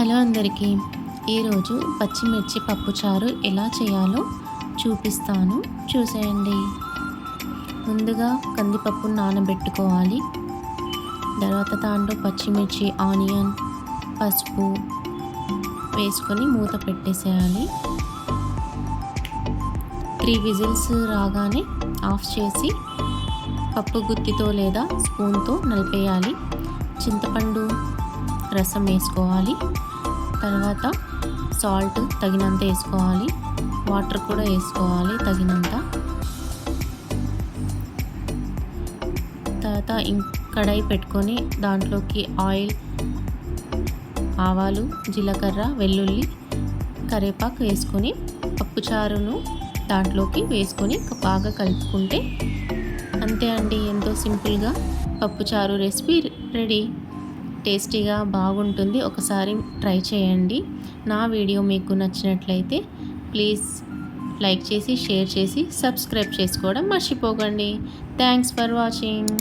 Hello అందరికీ. ఈరోజు పచ్చిమిర్చి పప్పుచారు ఎలా చేయాలో చూపిస్తాను. చూసేయండి. ముందుగా కందిపప్పు నానబెట్టుకోవాలి. తర్వాత దాంట్లో పచ్చిమిర్చి ఆనియన్ పసుపు వేసుకొని మూత పెట్టేసేయాలి. త్రీ విజిల్స్ రాగానే ఆఫ్ చేసి పప్పు గుత్తితో లేదా స్పూన్తో నలిపేయాలి. చింతపండు రసం వేసుకోవాలి. తర్వాత సాల్ట్ తగినంత వేసుకోవాలి. వాటర్ కూడా వేసుకోవాలి తగినంత. తర్వాత కడాయి పెట్టుకొని దాంట్లోకి ఆయిల్ ఆవాలు జీలకర్ర వెల్లుల్లి కరేపాకు వేసుకొని పప్పుచారును దాంట్లోకి వేసుకొని బాగా కలుపుకుంటే అంతే అండి. ఎంతో సింపుల్గా పప్పుచారు రెసిపీ రెడీ. టేస్టీగా బాగుంటుంది. ఒకసారి ట్రై చేయండి. నా వీడియో మీకు నచ్చినట్లయితే ప్లీజ్ లైక్ చేసి షేర్ చేసి సబ్స్క్రైబ్ చేసుకోవడం మర్చిపోకండి. Thanks for watching.